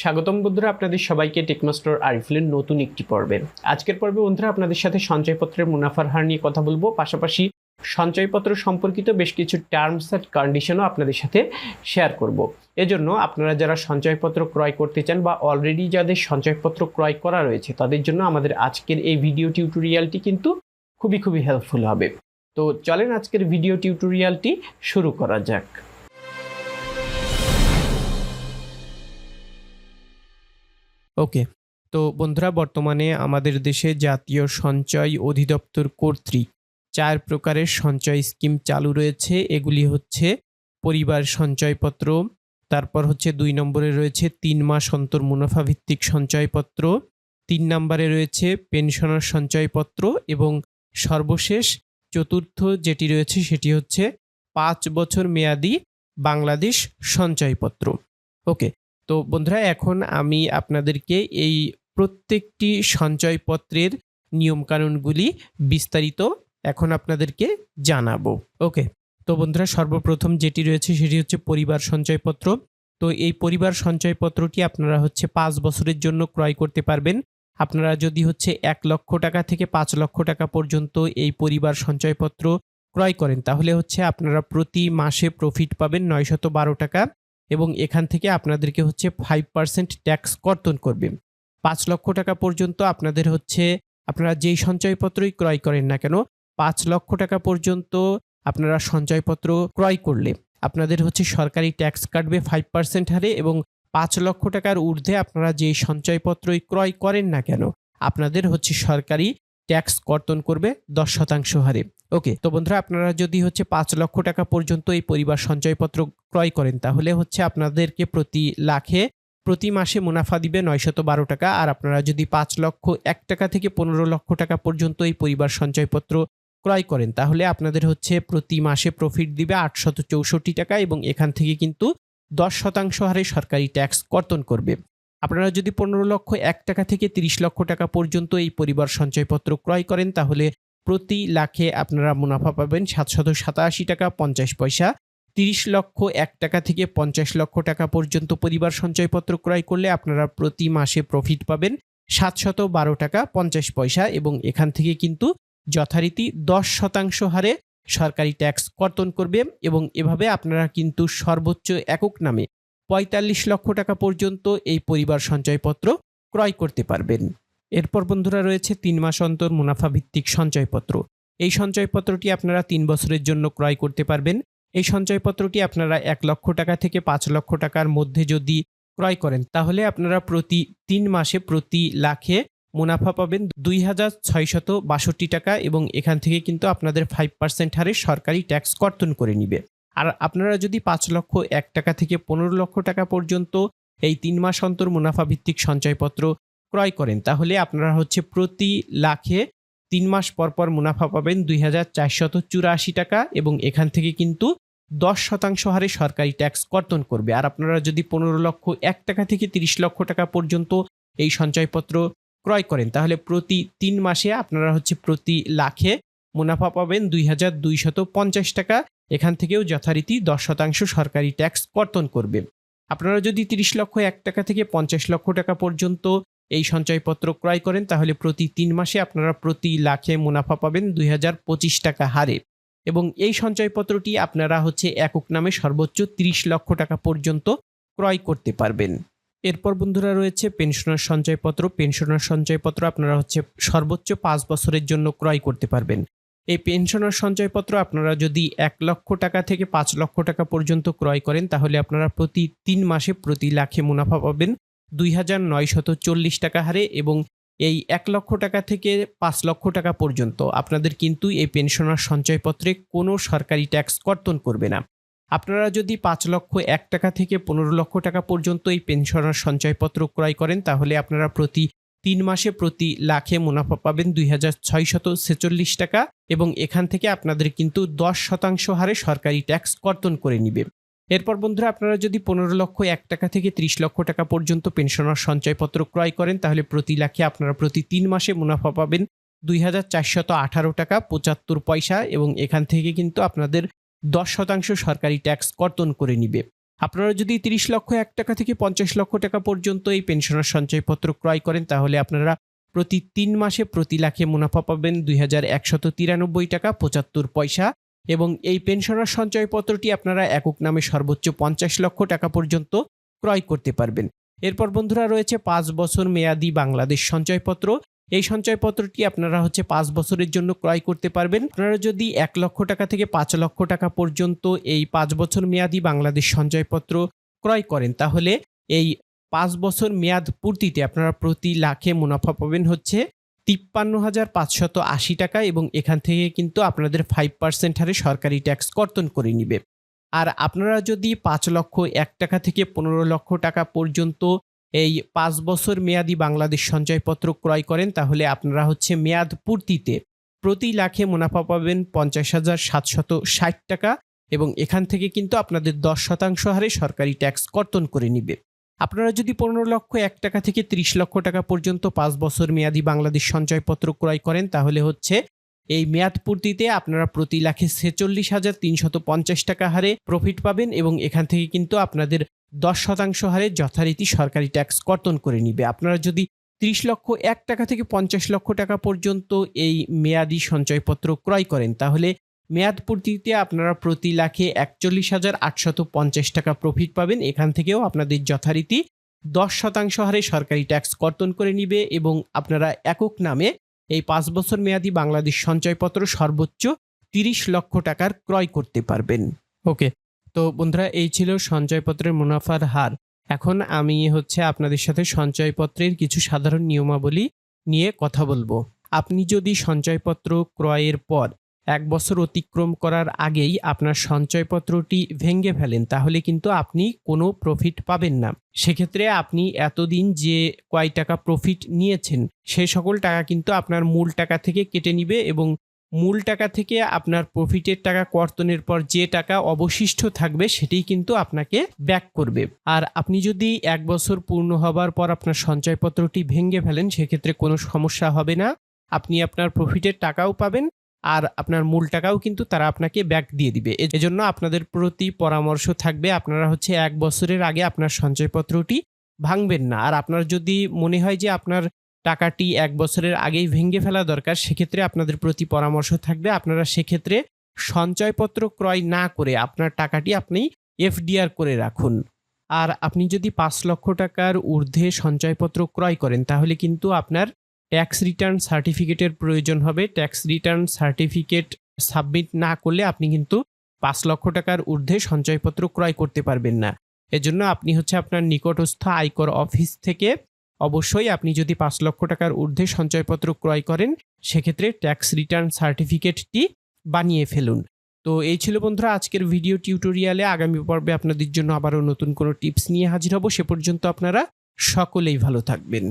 স্বাগতম বন্ধুরা আপনাদের সবাইকে টেকনোস্টোর আরিফুলের নতুন একটি পর্বে। আজকের পর্বে বন্ধুরা আপনাদের সাথে সঞ্চয়পত্রের মুনাফার হার নিয়ে কথা বলব। পাশাপাশি সঞ্চয়পত্র সম্পর্কিত বেশ কিছু টার্মস অ্যান্ড কন্ডিশনও আপনাদের সাথে শেয়ার করব। এজন্য আপনারা যারা সঞ্চয়পত্র ক্রয় করতে চান বা অলরেডি যাদের সঞ্চয়পত্র ক্রয় করা রয়েছে, তাদের জন্য আমাদের আজকের এই ভিডিও টিউটোরিয়ালটি কিন্তু খুবই খুবই হেল্পফুল হবে। তো চলেন আজকের ভিডিও টিউটোরিয়ালটি শুরু করা যাক। ওকে তো বন্ধুরা, বর্তমানে আমাদের দেশে জাতীয় সঞ্চয় অধিদপ্তর কর্তৃক চার প্রকারের সঞ্চয় স্কিম চালু রয়েছে। এগুলি হচ্ছে পরিবার সঞ্চয়পত্র, তারপর হচ্ছে দুই নম্বরে রয়েছে তিন মাস অন্তর মুনাফা ভিত্তিক সঞ্চয়পত্র, তিন নম্বরে রয়েছে পেনশনার সঞ্চয়পত্র এবং সর্বশেষ চতুর্থ যেটি রয়েছে সেটি হচ্ছে পাঁচ বছর মেয়াদি বাংলাদেশ সঞ্চয়পত্র। ওকে তো বন্ধুরা, এখন আমি আপনাদেরকে এই প্রত্যেকটি সঞ্চয়পত্রের নিয়মকানুনগুলি বিস্তারিত এখন আপনাদেরকে জানাব। ওকে, তো বন্ধুরা, সর্বপ্রথম যেটি রয়েছে সেটি হচ্ছে পরিবার সঞ্চয়পত্র। তো এই পরিবার সঞ্চয়পত্রটি আপনারা হচ্ছে পাঁচ বছরের জন্য ক্রয় করতে পারবেন। আপনারা যদি হচ্ছে এক লক্ষ টাকা থেকে পাঁচ লক্ষ টাকা পর্যন্ত এই পরিবার সঞ্চয়পত্র ক্রয় করেন, তাহলে হচ্ছে আপনারা প্রতি মাসে প্রফিট পাবেন নয়শত বারো টাকা। এবং এখান থেকে আপনাদেরকে হচ্ছে ফাইভ পার্সেন্ট ট্যাক্স কর্তন করবে। পাঁচ লক্ষ টাকা পর্যন্ত আপনাদের হচ্ছে, আপনারা যেই সঞ্চয়পত্রই ক্রয় করেন না কেন, পাঁচ লক্ষ টাকা পর্যন্ত আপনারা সঞ্চয়পত্র ক্রয় করলে আপনাদের হচ্ছে সরকারি ট্যাক্স কাটবে ফাইভ পার্সেন্ট হারে এবং পাঁচ লক্ষ টাকার ঊর্ধ্বে আপনারা যেই সঞ্চয়পত্রই ক্রয় করেন না কেন, আপনাদের হচ্ছে সরকারি ট্যাক্স কর্তন করবে দশ শতাংশ হারে। ওকে তো বন্ধুরা, আপনারা যদি হচ্ছে পাঁচ লক্ষ টাকা পর্যন্ত এই পরিবার সঞ্চয়পত্র ক্রয় করেন, তাহলে হচ্ছে আপনাদেরকে প্রতি লাখে প্রতি মাসে মুনাফা দিবে নয়শত বারো টাকা। আর আপনারা যদি পাঁচ লক্ষ, এক টাকা থেকে পনেরো লক্ষ টাকা পর্যন্ত এই পরিবার সঞ্চয়পত্র ক্রয় করেন, তাহলে আপনাদের হচ্ছে প্রতি মাসে প্রফিট দিবে আটশত চৌষট্টি টাকা এবং এখান থেকে কিন্তু দশ শতাংশ হারে সরকারি ট্যাক্স কর্তন করবে। আপনারা যদি পনেরো লক্ষ, এক টাকা থেকে তিরিশ লক্ষ টাকা পর্যন্ত এই পরিবার সঞ্চয়পত্র ক্রয় করেন, তাহলে প্রতি লাখে আপনারা মুনাফা পাবেন সাতশত সাতাশি টাকা পঞ্চাশ পয়সা, তিরিশ লক্ষ এক টাকা থেকে পঞ্চাশ লক্ষ টাকা পর্যন্ত পরিবার সঞ্চয়পত্র ক্রয় করলে আপনারা প্রতি মাসে প্রফিট পাবেন সাতশত বারো টাকা পঞ্চাশ পয়সা এবং এখান থেকে কিন্তু যথারীতি দশ শতাংশ হারে সরকারি ট্যাক্স কর্তন করবে এবং এভাবে আপনারা কিন্তু সর্বোচ্চ একক নামে পঁয়তাল্লিশ লক্ষ টাকা পর্যন্ত এই পরিবার সঞ্চয়পত্র ক্রয় করতে পারবেন। এরপর বন্ধুরা রয়েছে তিন মাস অন্তর মুনাফা ভিত্তিক সঞ্চয়পত্র। এই সঞ্চয়পত্রটি আপনারা তিন বছরের জন্য ক্রয় করতে পারবেন। এই সঞ্চয়পত্রটি আপনারা এক লক্ষ টাকা থেকে পাঁচ লক্ষ টাকার মধ্যে যদি ক্রয় করেন, তাহলে আপনারা প্রতি তিন মাসে প্রতি লাখে মুনাফা পাবেন দুই হাজার ছয়শত বাষট্টি টাকা এবং এখান থেকে কিন্তু আপনাদের ফাইভ পার্সেন্ট হারে সরকারি ট্যাক্স কর্তন করে নিবে। আর আপনারা যদি পাঁচ লক্ষ এক টাকা থেকে পনেরো লক্ষ টাকা পর্যন্ত এই তিন মাস অন্তর মুনাফা ভিত্তিক সঞ্চয়পত্র ক্রয় করেন, তাহলে আপনারা হচ্ছে প্রতি লাখে তিন মাস পর পর মুনাফা পাবেন দুই হাজার চারশত চুরাশি টাকা এবং এখান থেকে কিন্তু দশ শতাংশ হারে সরকারি ট্যাক্স কর্তন করবে। আর আপনারা যদি পনেরো লক্ষ, এক টাকা থেকে তিরিশ লক্ষ টাকা পর্যন্ত এই সঞ্চয়পত্র ক্রয় করেন, তাহলে প্রতি তিন মাসে আপনারা হচ্ছে প্রতি লাখে মুনাফা পাবেন দুই হাজার দুইশত পঞ্চাশ টাকা। এখান থেকেও যথারীতি দশ শতাংশ সরকারি ট্যাক্স কর্তন করবে। আপনারা যদি তিরিশ লক্ষ, এক টাকা থেকে পঞ্চাশ লক্ষ টাকা পর্যন্ত এই সঞ্চয়পত্র ক্রয় করেন, তাহলে প্রতি তিন মাসে আপনারা প্রতি লাখে মুনাফা পাবেন দুই হাজার পঁচিশ টাকা হারে। এবং এই সঞ্চয়পত্রটি আপনারা হচ্ছে একক নামে সর্বোচ্চ তিরিশ লক্ষ টাকা পর্যন্ত ক্রয় করতে পারবেন। এরপর বন্ধুরা রয়েছে পেনশনার সঞ্চয়পত্র। পেনশনার সঞ্চয়পত্র আপনারা হচ্ছে সর্বোচ্চ পাঁচ বছরের জন্য ক্রয় করতে পারবেন। এই পেনশনার সঞ্চয়পত্র আপনারা যদি এক লক্ষ টাকা থেকে পাঁচ লক্ষ টাকা পর্যন্ত ক্রয় করেন, তাহলে আপনারা প্রতি তিন মাসে প্রতি লাখে মুনাফা পাবেন দুই হাজার নয়শত চল্লিশ টাকা হারে এবং এই এক লক্ষ টাকা থেকে পাঁচ লক্ষ টাকা পর্যন্ত আপনাদের কিন্তু এই পেনশনার সঞ্চয়পত্রে কোনো সরকারি ট্যাক্স কর্তন করবে না। আপনারা যদি পাঁচ লক্ষ এক টাকা থেকে পনেরো লক্ষ টাকা পর্যন্ত এই পেনশনার সঞ্চয়পত্র ক্রয় করেন, তাহলে আপনারা প্রতি তিন মাসে প্রতি লাখে মুনাফা পাবেন দুই হাজার ছয়শত ছেচল্লিশ টাকা এবং এখান থেকে আপনাদের কিন্তু দশ শতাংশ হারে সরকারি ট্যাক্স কর্তন করে নিবে। এরপর বন্ধুরা আপনারা যদি পনেরো লক্ষ, এক টাকা থেকে ত্রিশ লক্ষ টাকা পর্যন্ত পেনশনার সঞ্চয়পত্র ক্রয় করেন, তাহলে প্রতি লাখে আপনারা প্রতি তিন মাসে মুনাফা পাবেন দুই হাজার চারশত আঠারো টাকা পঁচাত্তর পয়সা এবং এখান থেকে কিন্তু আপনাদের দশ শতাংশ সরকারি ট্যাক্স কর্তন করে নিবে। আপনারা যদি তিরিশ লক্ষ, এক টাকা থেকে পঞ্চাশ লক্ষ টাকা পর্যন্ত এই পেনশনার সঞ্চয়পত্র ক্রয় করেন, তাহলে আপনারা প্রতি তিন মাসে প্রতি লাখে মুনাফা পাবেন দুই হাজার একশত তিরানব্বই টাকা পঁচাত্তর পয়সা এবং এই পেনশনার সঞ্চয়পত্রটি আপনারা একক নামে সর্বোচ্চ পঞ্চাশ লক্ষ টাকা পর্যন্ত ক্রয় করতে পারবেন। এরপর বন্ধুরা রয়েছে পাঁচ বছর মেয়াদি বাংলাদেশ সঞ্চয়পত্র। এই সঞ্চয়পত্রটি আপনারা হচ্ছে পাঁচ বছরের জন্য ক্রয় করতে পারবেন। আপনারা যদি এক লক্ষ টাকা থেকে পাঁচ লক্ষ টাকা পর্যন্ত এই পাঁচ বছর মেয়াদি বাংলাদেশ সঞ্চয়পত্র ক্রয় করেন, তাহলে এই পাঁচ বছর মেয়াদ পূর্তিতে আপনারা প্রতি লাখে মুনাফা পাবেন হচ্ছে তিপ্পান্ন হাজার পাঁচশত আশি টাকা এবং এখান থেকে কিন্তু আপনাদের ফাইভ পার্সেন্ট হারে সরকারি ট্যাক্স কর্তন করে নিবে। আর আপনারা যদি পাঁচ লক্ষ এক টাকা থেকে পনেরো লক্ষ টাকা পর্যন্ত এই পাঁচ বছর মেয়াদি বাংলাদেশ সঞ্চয়পত্র ক্রয় করেন, তাহলে আপনারা হচ্ছে মেয়াদ পূর্তিতে প্রতি লাখে মুনাফা পাবেন পঞ্চাশ হাজার সাতশত ষাট টাকা এবং এখান থেকে কিন্তু আপনাদের দশ শতাংশ হারে সরকারি ট্যাক্স কর্তন করে নিবে। আপনারা যদি পনেরো লক্ষ, এক টাকা থেকে ত্রিশ লক্ষ টাকা পর্যন্ত পাঁচ বছর মেয়াদি বাংলাদেশ সঞ্চয়পত্র ক্রয় করেন, তাহলে হচ্ছে এই মেয়াদ পূর্তিতে আপনারা প্রতি লাখে ছেচল্লিশ হাজার তিনশত পঞ্চাশ টাকা হারে প্রফিট পাবেন এবং এখান থেকে কিন্তু আপনাদের দশ শতাংশ হারে যথারীতি সরকারি ট্যাক্স কর্তন করে নিবে। আপনারা যদি ত্রিশ লক্ষ, এক টাকা থেকে পঞ্চাশ লক্ষ টাকা পর্যন্ত এই মেয়াদি সঞ্চয়পত্র ক্রয় করেন, তাহলে মেয়াদ পূর্তিতে আপনারা প্রতি লাখে একচল্লিশ হাজার আটশত পঞ্চাশ টাকা প্রফিট পাবেন। এখান থেকেও আপনাদের যথারীতি দশ শতাংশ হারে সরকারি ট্যাক্স কর্তন করে নিবে এবং আপনারা একক নামে এই পাঁচ বছর মেয়াদি বাংলাদেশ সঞ্চয়পত্র সর্বোচ্চ তিরিশ লক্ষ টাকার ক্রয় করতে পারবেন। ওকে, তো বন্ধুরা, এই ছিল সঞ্চয়পত্রের মুনাফার হার। এখন আমি হচ্ছে আপনাদের সাথে সঞ্চয়পত্রের কিছু সাধারণ নিয়মাবলী নিয়ে কথা বলব। আপনি যদি সঞ্চয়পত্র ক্রয়ের পর এক বছর অতিক্রম করার আগেই আপনার সঞ্চয়পত্রটি ভেঙে ফেলেন, তাহলে কিন্তু আপনি কোনো প্রফিট পাবেন না। সেক্ষেত্রে আপনি এতদিন যে কয় টাকা প্রফিট নিয়েছেন সেই সকল টাকা কিন্তু আপনার মূল টাকা থেকে কেটে নিবে এবং মূল টাকা থেকে আপনার প্রফিটের টাকা কর্তনের পর যে টাকা অবশিষ্ট থাকবে, সেটাই কিন্তু আপনাকে ব্যাক করবে। আর আপনি যদি এক বছর পূর্ণ হবার পর আপনার সঞ্চয়পত্রটি ভেঙে ফেলেন, সেক্ষেত্রে কোনো সমস্যা হবে না। আপনি আপনার প্রফিটের টাকাও পাবেন আর আপনার মূল টাকাও কিন্তু তারা আপনাকে ব্যাক দিয়ে দিবে। এজন্য আপনাদের প্রতি পরামর্শ থাকবে আপনারা হচ্ছে এক বছরের আগে আপনার সঞ্চয়পত্রটি ভাঙবেন না। আর আপনার যদি মনে হয় যে আপনার টাকাটি এক বছরের আগেই ভেঙে ফেলা দরকার, সেক্ষেত্রে আপনাদের প্রতি পরামর্শ থাকবে। আপনারা সেক্ষেত্রে সঞ্চয়পত্র ক্রয় না করে আপনার টাকাটি আপনি এফডিআর করে রাখুন। আর আপনি যদি পাঁচ লক্ষ টাকার ঊর্ধ্বে সঞ্চয়পত্র ক্রয় করেন, তাহলে কিন্তু আপনার ট্যাক্স রিটার্ন সার্টিফিকেটের প্রয়োজন হবে। ট্যাক্স রিটার্ন সার্টিফিকেট সাবমিট না করলে আপনি কিন্তু পাঁচ লক্ষ টাকার ঊর্ধ্বে সঞ্চয়পত্র ক্রয় করতে পারবেন না। এজন্য আপনি হচ্ছে আপনার নিকটস্থ আয়কর অফিস থেকে অবশ্যই আপনি যদি পাঁচ লক্ষ টাকার ঊর্ধ্বে সঞ্চয়পত্র ক্রয় করেন, সেক্ষেত্রে ট্যাক্স রিটার্ন সার্টিফিকেটটি বানিয়ে ফেলুন। তো এই ছিল বন্ধুরা আজকের ভিডিও টিউটোরিয়ালে আগামী পর্বে আপনাদের জন্য আবারও নতুন কোনো টিপস নিয়ে হাজির হব। সে পর্যন্ত আপনারা সকলেই ভালো থাকবেন।